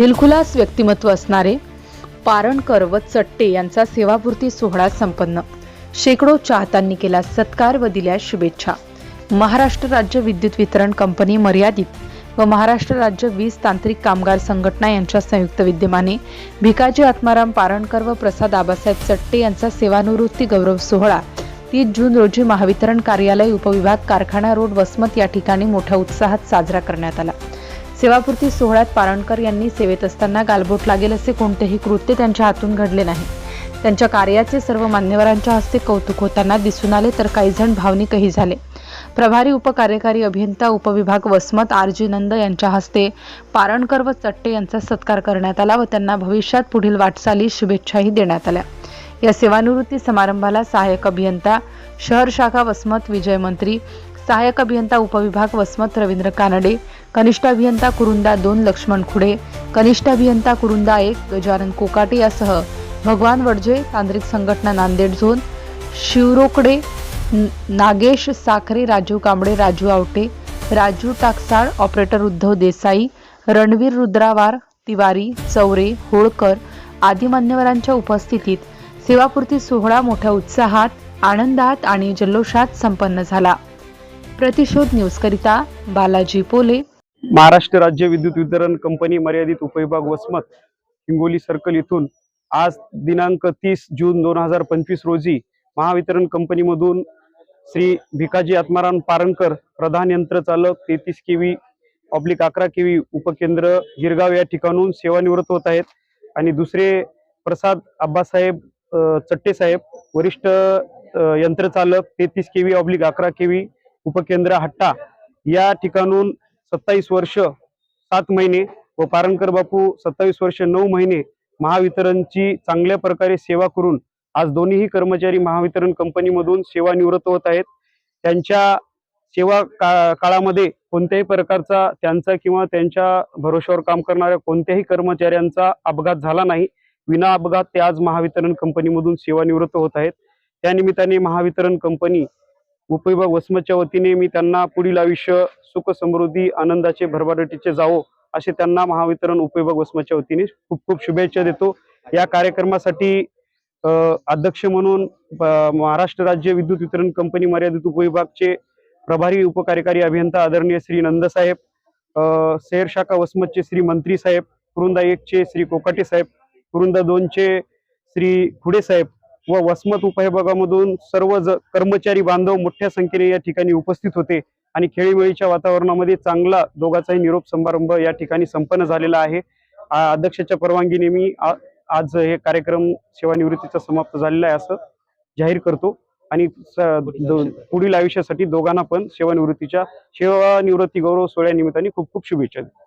दिलखुलास व्यक्तिमत्व असणारे पारणकर व चट्टे यांचा सेवापूर्ती सोहळा संपन्न. शेकडो चाहत्यांनी केला सत्कार व दिल्या शुभेच्छा. महाराष्ट्र राज्य विद्युत वितरण कंपनी मर्यादित व महाराष्ट्र राज्य वीज तांत्रिक कामगार संघटना यांच्या संयुक्त विद्यमाने भिकाजी आत्माराम पारणकर व प्रसाद आबासाहेब चट्टे यांचा सेवानिवृत्ती गौरव सोहळा तीस जून रोजी महावितरण कार्यालय उपविभाग कारखाना रोड वसमत या ठिकाणी मोठ्या उत्साहात साजरा करण्यात आला. सेवापूर्ती सोहळ्यात पारणकर यांनी सेवेत असताना गालबोट लागेल असे कोणतेही कृत्य त्यांच्या हातून घडले नाही. त्यांच्या कार्याचे सर्व मान्यवरांच्या हस्ते कौतुक होताना दिसून आले तर काही जण भावनिकही झाले. प्रभारी उपकार्यकारी अभियंता उपविभाग वसमत आरजी नंद यांच्या हस्ते पारणकर व चट्टे यांचा सत्कार करण्यात आला व त्यांना भविष्यात पुढील वाटचाली शुभेच्छाही देण्यात आल्या. या सेवानिवृत्ती समारंभाला सहाय्यक अभियंता शहर शाखा वसमत विजय मंत्री सहाय्यक अभियंता उपविभाग वसमत रवींद्र कानडे कनिष्ठ अभियंता कुरुंदा दोन लक्ष्मण खुडे कनिष्ठ अभियंता कुरुंदा एक गजानन कोकाटे यासह भगवान वडजे तांत्रिक संघटना नांदेड झोन शिवरोकडे नागेश साखरे राजू कांबळे राजू आवटे राजू टाकसाळ ऑपरेटर उद्धव देसाई रणवीर रुद्रावार तिवारी चौरे होळकर आदी मान्यवरांच्या उपस्थितीत सेवापूर्ती सोहळा मोठ्या उत्साहात आनंदात आणि जल्लोषात संपन्न झाला. प्रतिशोध न्यूजकरिता बालाजी पोले. महाराष्ट्र राज्य विद्युत वितरण कंपनी मर्यादित उपविभाग वसमत हिंगोली सर्कल येथून आज दिनांक तीस जून दोन हजार पंचवीस रोजी महावितरण कंपनीमधून श्री भिकाजी आत्माराम पारणकर प्रधान यंत्रचालक तेहतीस केवी ऑब्लिक अकरा केवी उपकेंद्र गिरगाव या ठिकाणून सेवानिवृत्त होत आहेत. आणि दुसरे प्रसाद आब्बासाहेब चट्टेसाहेब चट्टे साहेब वरिष्ठ यंत्रचालक तेहतीस केवी ऑब्लिक अकरा केवी उपकेंद्र हट्टा या ठिकाणून सत्तावीस वर्ष सात महिने व पारणकर बापू सत्तावीस वर्ष नऊ महिने महावितरणची चांगल्या प्रकारे सेवा करून आज दोन्हीही कर्मचारी महावितरण कंपनीमधून सेवानिवृत्त होत आहेत. त्यांच्या सेवा का काळामध्ये कोणत्याही प्रकारचा त्यांचा किंवा त्यांच्या भरोश्यावर काम करणाऱ्या कोणत्याही कर्मचाऱ्यांचा अपघात झाला नाही. विना अपघात ते आज महावितरण कंपनीमधून सेवानिवृत्त होत आहेत. त्यानिमित्ताने महावितरण कंपनी उपविभाग वसमतच्या वतीने मी त्यांना पुढील आयुष्य सुख समृद्धी आनंदाचे भरभराटीचे जावो असे त्यांना महावितरण उपविभाग वसमतच्या वतीने खूप खूप शुभेच्छा देतो. या कार्यक्रमासाठी अध्यक्ष म्हणून महाराष्ट्र राज्य विद्युत वितरण कंपनी मर्यादित उपविभागचे प्रभारी उपकार्यकारी अभियंता आदरणीय श्री नंदसाहेब अ, शहर शाखा वसमतचे श्री मंत्री साहेब कुरुंदा एकचे श्री कोकाटे साहेब कुरुंदा दोनचे श्री खुडे साहेब व वसमत उपविभागामधून सर्व ज कर्मचारी बांधव मोठ्या संख्येने या ठिकाणी उपस्थित होते आणि खेळीमेळीच्या वातावरणामध्ये चांगला दोघांचाही निरोप समारंभ या ठिकाणी संपन्न झालेला आहे. अध्यक्षाच्या परवानगीने मी आज हे कार्यक्रम सेवानिवृत्तीचा समाप्त झालेला आहे असं जाहीर करतो. आणि पुढील आयुष्यासाठी दोघांना पण सेवानिवृत्तीच्या सेवानिवृत्ती गौरव सोहळ्यानिमित्ताने खूप खूप शुभेच्छा देतो.